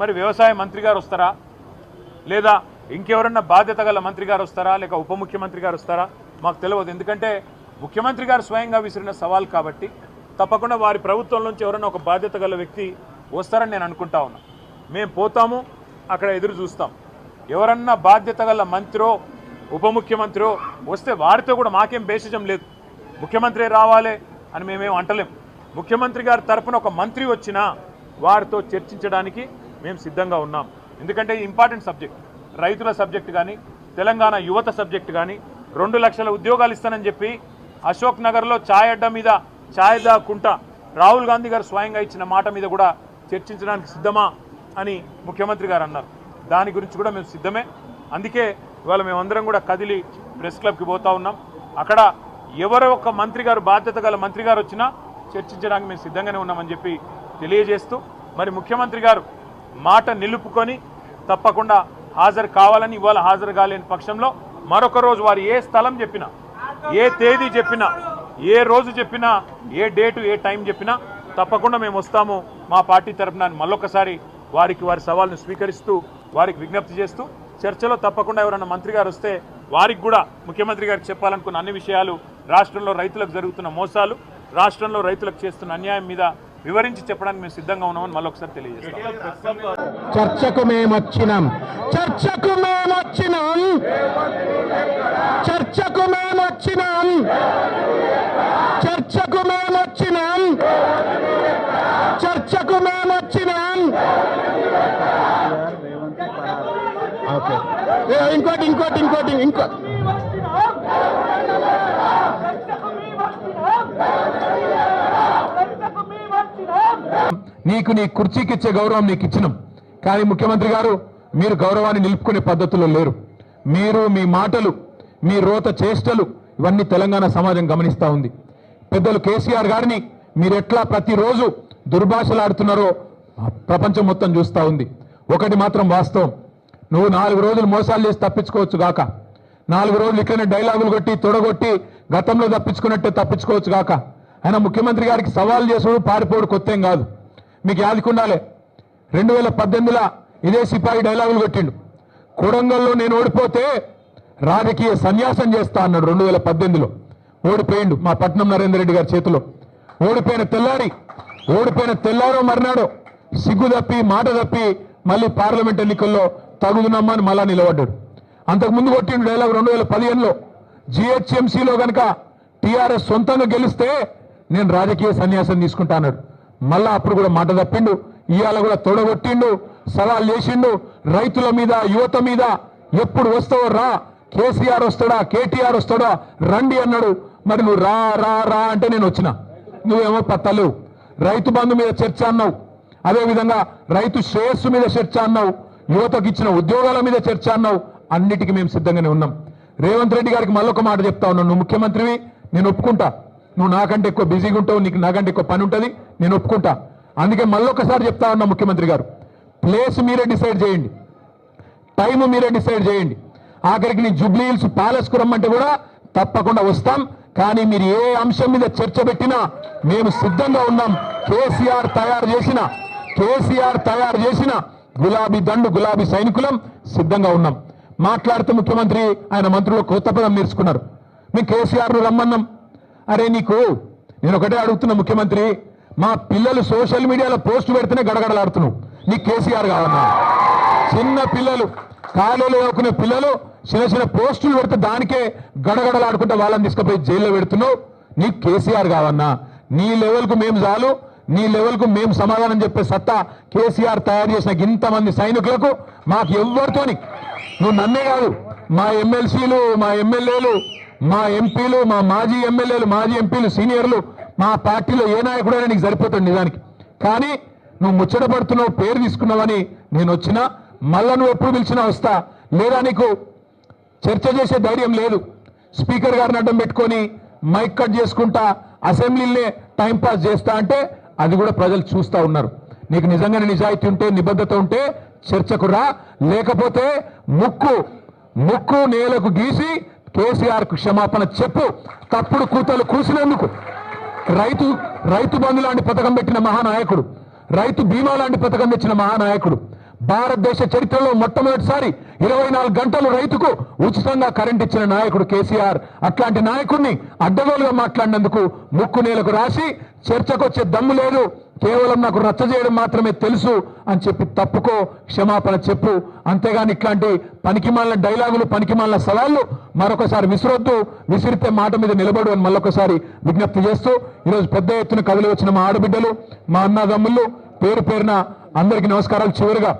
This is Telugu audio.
మరి వ్యవసాయ మంత్రి గారు వస్తారా? లేదా ఇంకెవరన్నా బాధ్యత గల మంత్రి గారు వస్తారా? లేక ఉప ముఖ్యమంత్రి గారు వస్తారా? మాకు తెలియదు ఎందుకంటే ముఖ్యమంత్రి గారు స్వయంగా విసిరిన సవాల్ కాబట్టి తప్పకుండా వారి ప్రభుత్వం నుంచి ఎవరైనా ఒక బాధ్యత గల వ్యక్తి వస్తారని నేను అనుకుంటా ఉన్నా. మేము పోతాము అక్కడ ఎదురు చూస్తాం. ఎవరన్నా బాధ్యత గల మంత్రో ఉప ముఖ్యమంత్రో వస్తే వారితో కూడా మాకేం బేసిజం లేదు. ముఖ్యమంత్రి రావాలి అని మేమేం అంటలేం. ముఖ్యమంత్రి గారి తరపున ఒక మంత్రి వచ్చినా వారితో చర్చించడానికి మేము సిద్ధంగా ఉన్నాం. ఎందుకంటే ఇంపార్టెంట్ సబ్జెక్ట్ రైతుల సబ్జెక్ట్ కానీ తెలంగాణ యువత సబ్జెక్ట్ కానీ రెండు లక్షల ఉద్యోగాలు ఇస్తానని చెప్పి అశోక్ నగర్లో ఛాయ్ అడ్డ మీద ఛాయ్ దాక్కుంటా రాహుల్ గాంధీ గారు స్వయంగా ఇచ్చిన మాట మీద కూడా చర్చించడానికి సిద్ధమా అని ముఖ్యమంత్రి గారు అన్నారు. దాని గురించి కూడా మేము సిద్ధమే. అందుకే ఇవాళ మేమందరం కూడా కదిలి ప్రెస్ క్లబ్కి పోతా ఉన్నాం. అక్కడ ఎవరో ఒక మంత్రి గారు బాధ్యత గల మంత్రి గారు వచ్చినా చర్చించడానికి మేము సిద్ధంగానే ఉన్నామని చెప్పి తెలియజేస్తూ మరి ముఖ్యమంత్రి గారు మాట నిలుపుకొని తప్పకుండా హాజరు కావాలని ఇవాళ హాజరు కాలేని పక్షంలో మరొక రోజు వారు ఏ స్థలం చెప్పినా ఏ తేదీ చెప్పినా ఏ రోజు చెప్పినా ఏ డేటు ఏ టైం చెప్పినా తప్పకుండా మేము వస్తాము. మా పార్టీ తరఫున మళ్ళొకసారి వారికి వారి సవాల్ను స్వీకరిస్తూ వారికి విజ్ఞప్తి చేస్తూ చర్చలో తప్పకుండా ఎవరైనా మంత్రి గారు వస్తే వారికి కూడా ముఖ్యమంత్రి గారికి చెప్పాలనుకున్న అన్ని విషయాలు రాష్ట్రంలో రైతులకు జరుగుతున్న మోసాలు రాష్ట్రంలో రైతులకు చేస్తున్న అన్యాయం మీద వివరించి చెప్పడానికి మేము సిద్ధంగా ఉన్నామని మళ్ళొకసారి తెలియజేస్తాం. చర్చకు మేము వచ్చినాం చర్చకు మేమొచ్చినాం. చర్చకు మేమొచ్చినాం. చర్చకు మేమొచ్చినాం. చర్చకు మేమొచ్చినాం. ఓకే. ఇంకోటి ఇంకోటి ఇంకోటి ఇంకోటి నీకు నీ కుర్చీకి ఇచ్చే గౌరవం నీకు ఇచ్చినాం కానీ ముఖ్యమంత్రి గారు మీరు గౌరవాన్ని నిలుపుకునే పద్ధతిలో లేరు. మీరు మీ మాటలు మీ రోత చేష్టలు ఇవన్నీ తెలంగాణ సమాజం గమనిస్తూ ఉంది. పెద్దలు కేసీఆర్ గారిని మీరు ఎట్లా ప్రతిరోజు దుర్భాషలాడుతున్నారో ప్రపంచం మొత్తం చూస్తూ ఉంది. ఒకటి మాత్రం వాస్తవం. నువ్వు నాలుగు రోజులు మోసాలు చేసి తప్పించుకోవచ్చు గాక. నాలుగు రోజులు ఇట్లనే డైలాగులు కొట్టి తొడగొట్టి గతంలో తప్పించుకున్నట్టే తప్పించుకోవచ్చు గాక. ఆయన ముఖ్యమంత్రి గారికి సవాల్ చేసుడు పారిపోడు కొత్తం కాదు. మీకు యాదికుండాలే రెండు వేల పద్దెనిమిదిలో ఇదే సిపాయి డైలాగులు కొట్టిండు. కొడంగల్లో నేను ఓడిపోతే రాజకీయ సన్యాసం చేస్తా అన్నాడు రెండు వేల పద్దెనిమిదిలో. ఓడిపోయిండు మా పట్నం నరేందర్ రెడ్డి గారి చేతిలో. ఓడిపోయిన తెల్లారి ఓడిపోయిన తెల్లారో మర్నాడో సిగ్గు తప్పి మాట తప్పి మళ్ళీ పార్లమెంట్ ఎన్నికల్లో తగుదునమ్మని మళ్ళా నిలబడ్డాడు. అంతకు ముందు కొట్టిండు డైలాగ్ రెండు వేల పదిహేనులో. జిహెచ్ఎంసీలో కనుక టీఆర్ఎస్ సొంతంగా గెలిస్తే నేను రాజకీయ సన్యాసం తీసుకుంటా అన్నాడు. మళ్ళా అప్పుడు కూడా మాట తప్పిండు ఇవాళ కూడా తొడగొట్టిండు సవాల్ చేసిండు. రైతుల మీద యువత మీద ఎప్పుడు వస్తావో రా. కేసీఆర్ వస్తాడా కేటీఆర్ వస్తాడా? రండి అన్నాడు. మరి నువ్వు రా రా రా అంటే నేను వచ్చిన. నువ్వేమో పత్తలేవు రైతు బంధు మీద చర్చ అన్నావు. అదేవిధంగా రైతు శ్రేయస్సు మీద చర్చ అన్నావు. యువతకు ఇచ్చిన ఉద్యోగాల మీద చర్చ అన్నావు. అన్నిటికీ మేము సిద్ధంగానే ఉన్నాం. రేవంత్ రెడ్డి గారికి మళ్ళొక మాట చెప్తా ఉన్నాను నువ్వు ముఖ్యమంత్రివి నేను ఒప్పుకుంటా. నువ్వు నాకంటే ఎక్కువ బిజీగా ఉంటావు నీకు నాకంటే ఎక్కువ పని ఉంటుంది నేను ఒప్పుకుంటా. అందుకే మళ్ళొకసారి చెప్తా ఉన్నా ముఖ్యమంత్రి గారు ప్లేస్ మీరే డిసైడ్ చేయండి. టైం మీరే డిసైడ్ చేయండి. ఆఖరికి నీ జూబ్లీ హిల్స్ ప్యాలెస్కు రమ్మంటే కూడా తప్పకుండా వస్తాం. కానీ మీరు ఏ అంశం మీద చర్చ పెట్టినా మేము సిద్ధంగా ఉన్నాం. కేసీఆర్ తయారు చేసిన కేసీఆర్ తయారు చేసిన గులాబీ దండు గులాబీ సైనికులం సిద్ధంగా ఉన్నాం. మాట్లాడుతూ ముఖ్యమంత్రి ఆయన మంత్రులు కొత్త పదం నేర్చుకున్నారు. మేము కేసీఆర్ను రమ్మన్నాం. అరే నీకు నేను ఒకటే అడుగుతున్నా ముఖ్యమంత్రి మా పిల్లలు సోషల్ మీడియాలో పోస్ట్ పెడితేనే గడగడలాడుతున్నావు. నీ కేసీఆర్ కావన్నా చిన్న పిల్లలు కాలేలు చదువుకునే పిల్లలు చిన్న చిన్న పోస్టులు పెడితే దానికే గడగడలాడుకుంటే వాళ్ళని తీసుకుపోయి జైల్లో పెడుతున్నావు. నీ కేసీఆర్ కావన్నా నీ లెవెల్కు మేము చాలు నీ లెవెల్కు మేము సమాధానం చెప్పే సత్తా కేసీఆర్ తయారు చేసిన ఇంతమంది సైనికులకు మాకు ఎవ్వరితోని. నువ్వు నన్నే కాదు మా ఎమ్మెల్సీలు మా ఎమ్మెల్యేలు మా ఎంపీలు మా మాజీ ఎమ్మెల్యేలు మాజీ ఎంపీలు సీనియర్లు మా పార్టీలో ఏ నాయకుడైనా నీకు సరిపోతుంది నిజానికి. కానీ నువ్వు ముచ్చటపడుతున్నావు పేరు తీసుకున్నావని నేను వచ్చినా మళ్ళా నువ్వు ఎప్పుడు పిలిచినా వస్తా. లేదా నీకు చర్చ చేసే ధైర్యం లేదు. స్పీకర్ గారిని అడ్డం పెట్టుకొని మైక్ కట్ చేసుకుంటా అసెంబ్లీలే టైం పాస్ చేస్తా అంటే అది కూడా ప్రజలు చూస్తా ఉన్నారు. నీకు నిజంగానే నిజాయితీ ఉంటే నిబద్ధత ఉంటే చర్చకు రా. లేకపోతే ముక్కు ముక్కు నేలకు గీసి కేసీఆర్కు క్షమాపణ చెప్పు. తప్పుడు కూతలు కూసినందుకు రైతు రైతు బంధు లాంటి పథకం పెట్టిన మహానాయకుడు రైతు బీమా లాంటి పథకం తెచ్చిన మహానాయకుడు భారతదేశ చరిత్రలో మొట్టమొదటిసారి ఇరవై నాలుగు గంటలు రైతుకు ఉచితంగా కరెంట్ ఇచ్చిన నాయకుడు కేసీఆర్. అట్లాంటి నాయకుడిని అడ్డగోలుగా మాట్లాడినందుకు ముక్కు నేలకు రాసి చర్చకొచ్చే దమ్ము లేదు. కేవలం నాకు రచ్చ చేయడం మాత్రమే తెలుసు అని చెప్పి తప్పుకో క్షమాపణ చెప్పు. అంతేగాని ఇట్లాంటి పనికిమాలిన డైలాగులు పనికిమాలిన సవాళ్ళు మరొకసారి విసిరొద్దు. విసిరితే మాట మీద నిలబడు అని మళ్ళొకసారి విజ్ఞప్తి చేస్తూ ఈరోజు పెద్ద ఎత్తున కదిలి వచ్చిన మా ఆడబిడ్డలు మా అన్నదమ్ముళ్ళు పేరు పేరున అందరికీ నమస్కారాలు చివరిగా.